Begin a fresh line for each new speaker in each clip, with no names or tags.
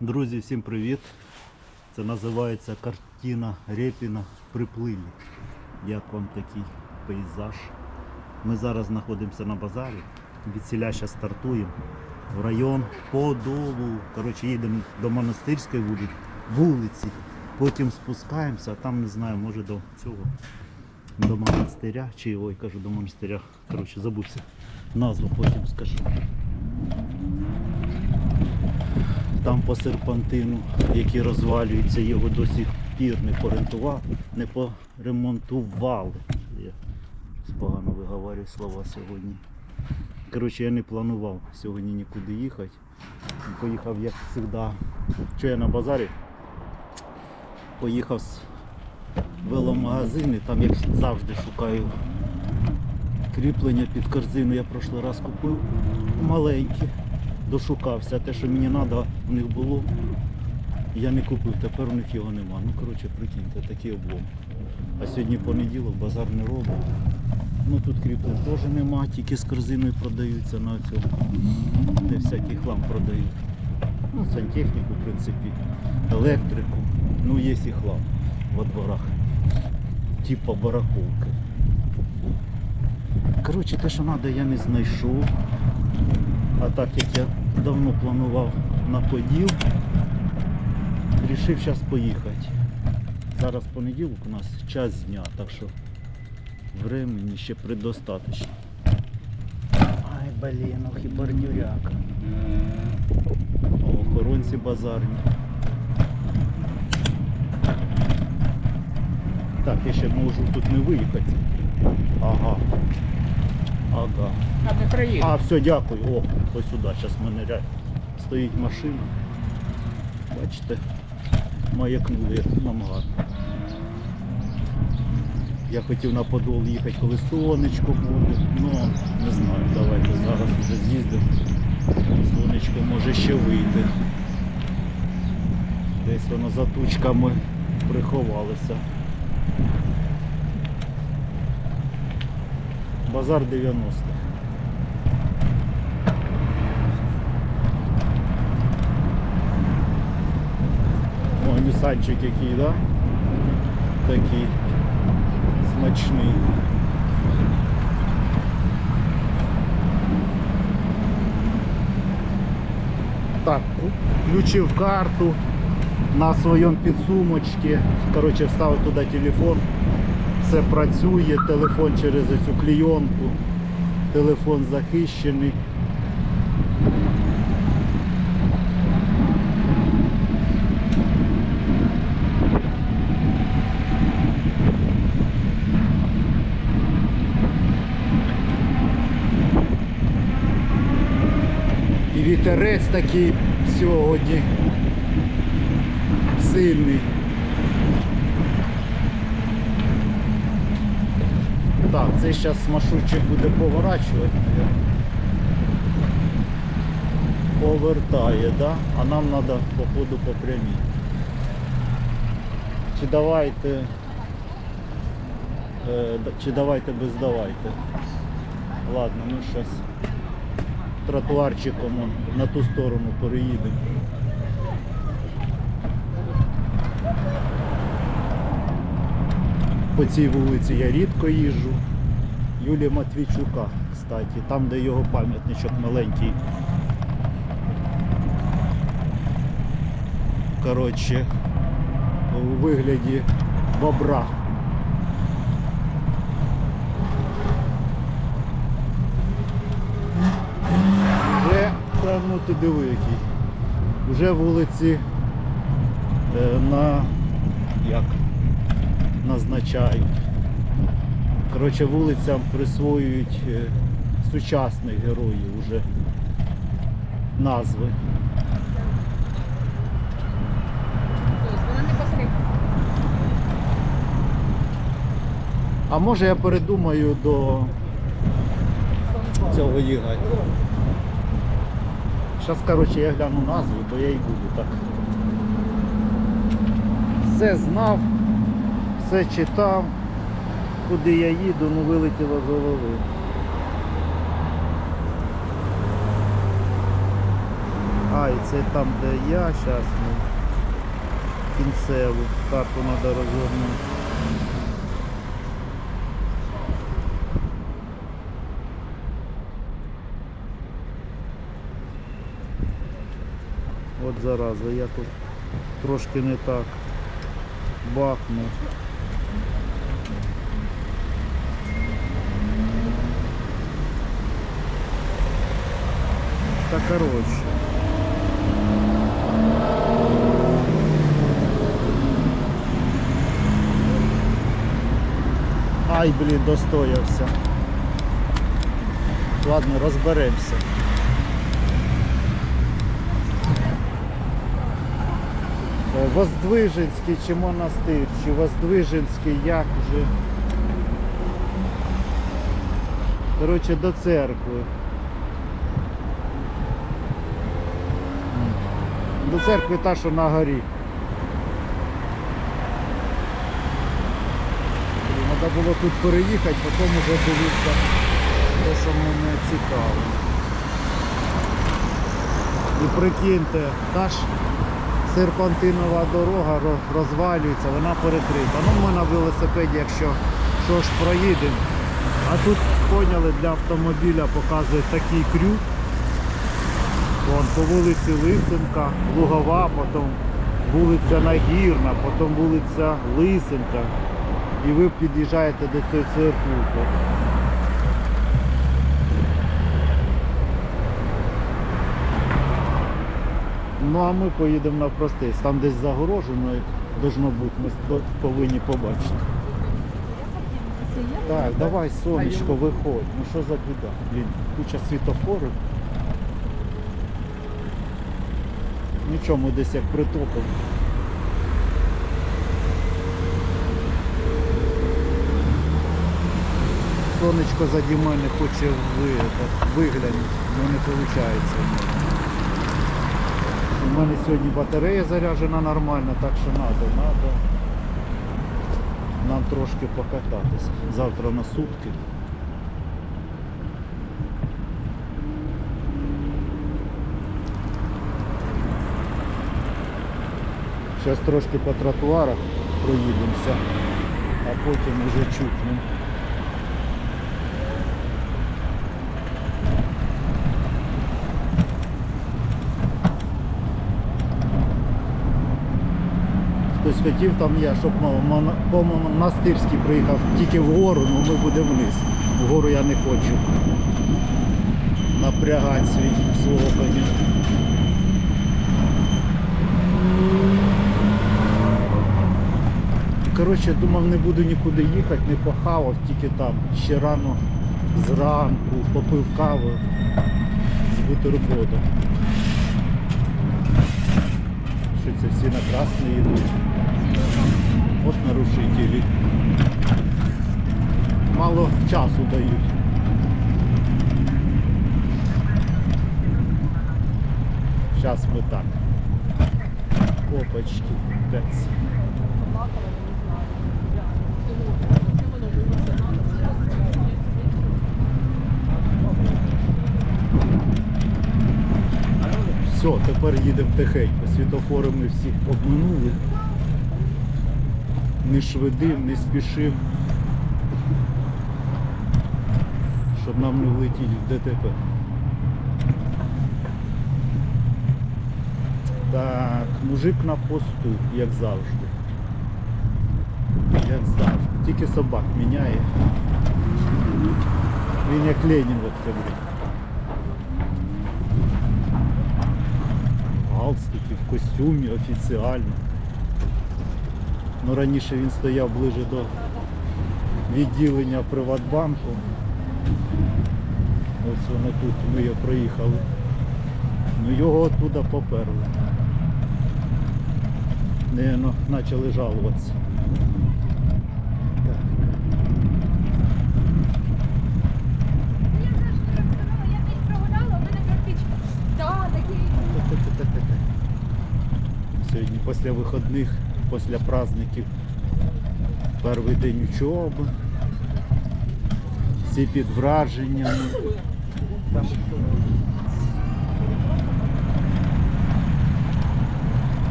Друзі, всім привіт! Це називається картина Репіна Приплилі. Як вам такий пейзаж? Ми зараз знаходимося на базарі. Від селя зараз стартуємо в район Подолу. Коротше, їдемо до монастирської вулиці. Потім спускаємося, а там не знаю, може до цього. До монастиря. Чи ой, кажу до монастиря. Коротше, забувся. Назву потім скажу. Там по серпантину, який розвалюється, його до сих пір не порентували, не поремонтували. Я погано виговорюю слова сьогодні. Коротше, я не планував сьогодні нікуди їхати. Поїхав, як завжди. Що я на базарі? Поїхав з веломагазини, там як завжди шукаю кріплення під корзину. Я прошлий раз купив маленькі дошукався. Те, що мені треба, у них було. Я не купив, тепер у них його нема. Ну, коротше, прикиньте, такий облом. А сьогодні понеділок, базар не робить. Ну тут кріплень теж нема, тільки з корзиною продаються на цьому. Де всякий хлам продають. Ну, сантехніку, в принципі, електрику. Ну, є і хлам во дворах. Типа барахолки. Коротше, те, що треба, я не знайшов. А так як я давно планував на поділ, вирішив зараз поїхати. Зараз понеділок у нас час дня, так що времени ще предостаточно. Ай, блін, ох і бордюряка. О, охоронці базарні. Так, я ще можу тут не виїхати. Ага. Ага.
А не проїду.
А, все, дякую. О, ось сюди, зараз мене ряд. Стоїть машина. Бачите, маякнули як нам гарно. Я хотів на Подол їхати, коли сонечко буде. Ну, не знаю, давайте зараз вже з'їздимо. Сонечко може ще вийти. Десь воно за тучками приховалося. Базар 90. О, нісанчик який, да? Такий смачний. Так, включив карту на своєму підсумочці. Коротше, вставив туди телефон. Все працює, телефон через цю клійонку. Телефон захищений. Вітерець такий сьогодні сильний. Так, це зараз маршрутчик буде поворачувати. Повертає, да? а нам треба походу по прямій. Чи давайте, е, чи давайте без давайте. Ладно, ми зараз тротуарчиком на ту сторону переїдемо. По цій вулиці я рідко їжджу. Юлія Матвійчука, кстати, там, де його пам'ятничок маленький. Коротше, у вигляді бобра. Вже, ну ти диви який. Вже вулиці е, на як назначають. Коротше, вулицям присвоюють е, сучасних героїв уже назви. А може я передумаю до цього їхати. Зараз, коротше, я гляну назву, бо я і буду так. Все знав, все читав, куди я їду, ну вилетіло з голови. А, і це там, де я, зараз ми кінцеву карту треба розгорнути. От зараза, я тут трошки не так бахнув. Та коротше. Ай, блін, достоявся. Ладно, розберемося. Е, Воздвиженський чи монастир, чи Воздвиженський, як вже. Коротше, до церкви. До церкви та, що на горі. Треба було тут переїхати, потім вже дивитися те, що мене цікаво. І прикиньте, та ж серпантинова дорога розвалюється, вона перекрита. Ну ми на велосипеді, якщо що ж проїдемо. А тут поняли, для автомобіля показує такий крюк. Вон по вулиці Лисенка, Лугова, потім вулиця Нагірна, потім вулиця Лисенка. І ви під'їжджаєте до цієї церкви. Ну а ми поїдемо навпростець. Там десь загорожено должно бути, ми повинні побачити. Так, давай, сонечко, виходь. Ну що за біда? Блін, куча світофорів. Нічого, десь як притопили. Сонечко заді мене хоче виглянути, але не виходить. У мене сьогодні батарея заряджена нормально, так що треба, треба нам трошки покататись. Завтра на сутки. Зараз трошки по тротуарах проїдемося, а потім вже чухнемо. Хтось хотів там я, щоб по монастирській приїхав тільки вгору, але ми будемо вниз. Вгору я не хочу. Напрягати свій свого коня. Коротше, думав, не буду нікуди їхати, не похавав, тільки там ще рано зранку попив каву з бутербродом. Що це всі на красний йдуть. От нарушителі. Мало часу дають. Зараз ми так. Опачки, пець. Все, тепер їдемо тихенько. Світофори ми всі обминули. Не швидим, не спішим. Щоб нам не влетіти в ДТП. Так, мужик на посту, як завжди. Як завжди. Тільки собак міняє. Він як Ленін от ходить. Галстуки, в костюмі офіціально. Ну, раніше він стояв ближе до відділення Приватбанку. Ось воно тут, ми його проїхали. Ну його оттуда поперли. Не, ну, почали жалуватися. Так. Та-та-та-та-та. Сьогодні після вихідних, після праздників, перший день учоби. Всі під враженнями.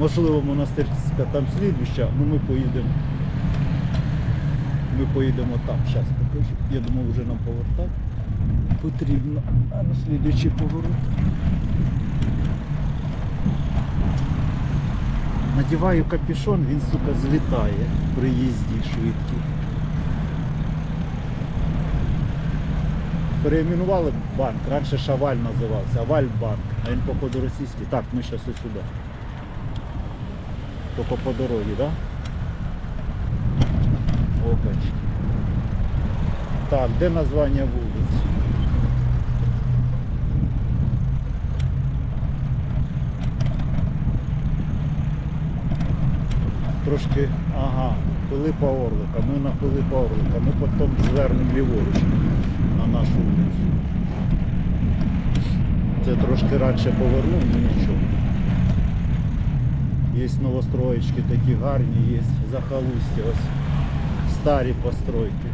Можливо, монастирська там слідуща, ну ми поїдемо. Ми поїдемо там. Зараз покажу. Я думав, вже нам повертати. Потрібно. На слідуючий поворот. Надіваю капюшон, він, сука, злітає при їзді швидкій. Переименували банк, раніше Шаваль називався, Авальбанк, а він походу російський. Так, ми зараз ось сюди. Тільки по так? Да? Опачки. Так, де названня вулиць? Трошки, ага, Пилипа Орлика. Ми на Пилипа Орлика. Ми потім звернемо ліворуч на нашу вулицю. Це трошки радше повернув, ну нічого. Є новостроєчки такі гарні, є захолустя, ось старі постройки.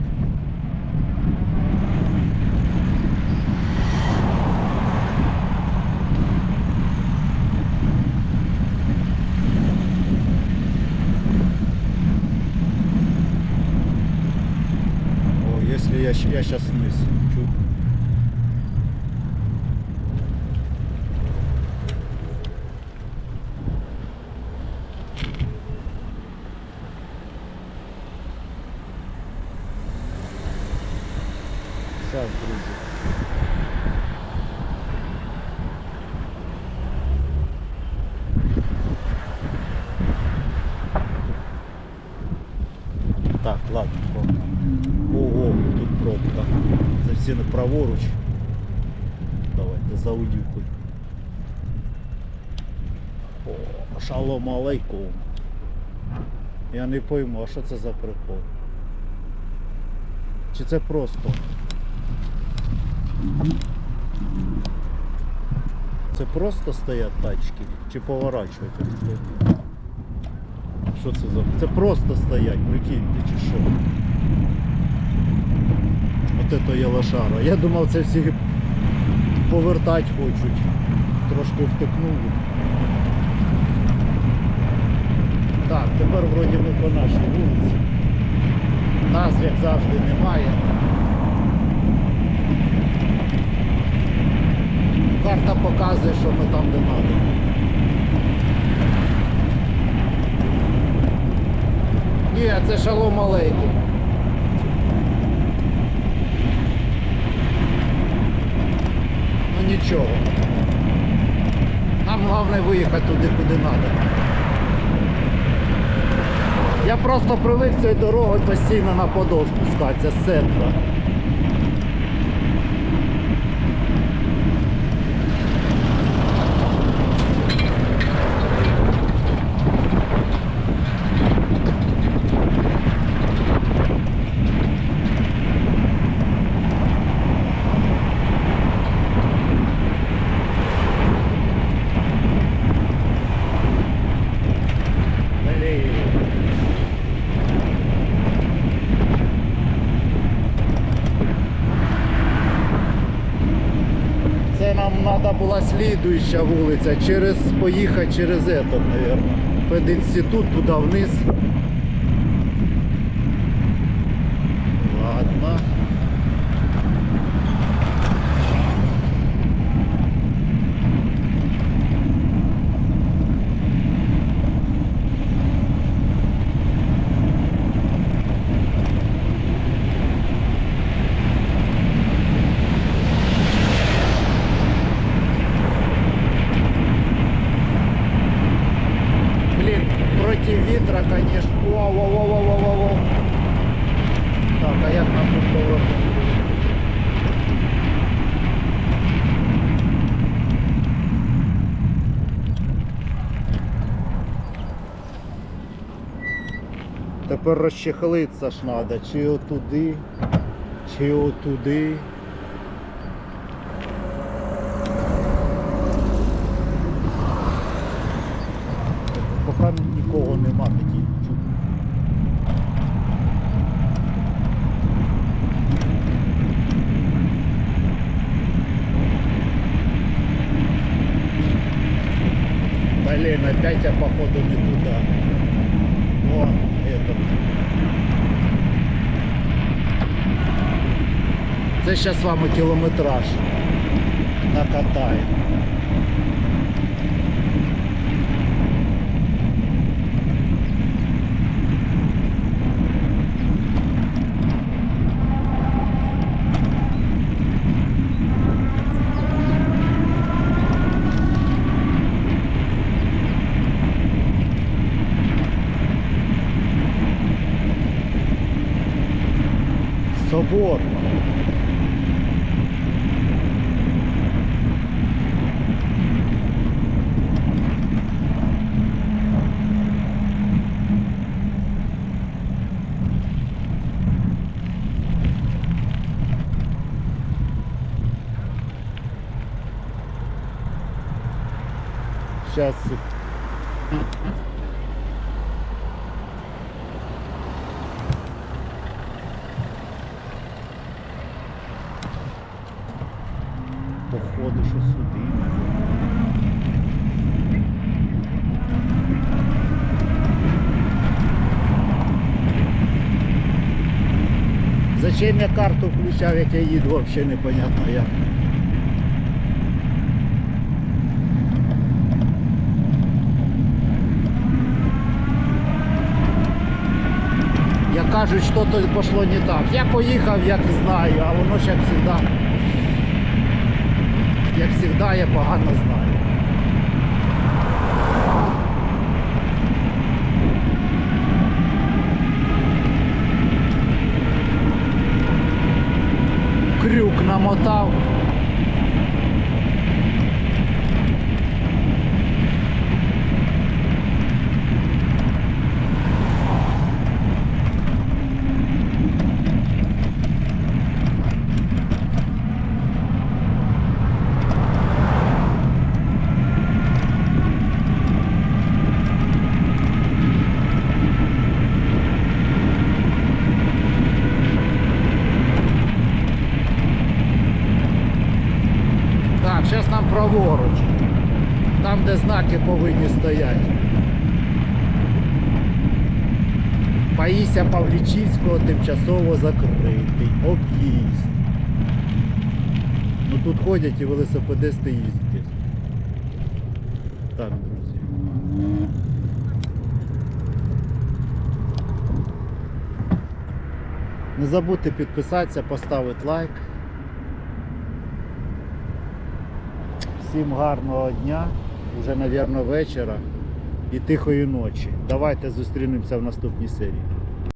О, если я, щ- я сейчас вниз. Погнали. Ого, тут пробка. Не праворуч. Давайте за удюкою. О, шалом алейкум. Я не пойму, а що це за прикол? Чи це просто? Це просто стоять тачки? Чи поворачують? Що це за... Це просто стоять, прикиньте, чи що? От це є лошара. Я думав, це всі повертати хочуть. Трошки втикнули. Так, тепер вроді ми по нашій вулиці. Нас, як завжди, немає. Карта показує, що ми там де Ні, це шалом алейкум. Ну нічого. Нам головне виїхати туди, куди треба. Я просто привик цією дорогою постійно на подол спускатися з центра. Блін. Це нам треба була слідуюча вулиця, через поїхати через этот, мабуть. Пединститут туди вниз. Тепер розчехлитися ж треба, чи отуди, чи отуди. Поки нікого нема такий чуть. блин, опять я походу не туда. Це зараз з вами кілометраж накатаємо. Собор. Сейчас. Походу, що сюди. Зачем я карту включав, як я їду, взагалі непонятно як. Кажуть, що то пішло не так. Я поїхав, як знаю, а воно ж як завжди. Як завжди, я погано знаю. Крюк намотав. Так, зараз нам праворуч. Там, знаки повинні стояти. Паїся Павлічівського тимчасово закритий. Об'їзд. Ну тут ходять і велосипедисти їздять. Так, друзі. Не забудьте підписатися, поставити лайк. Всім гарного дня, вже, мабуть, вечора і тихої ночі. Давайте зустрінемося в наступній серії.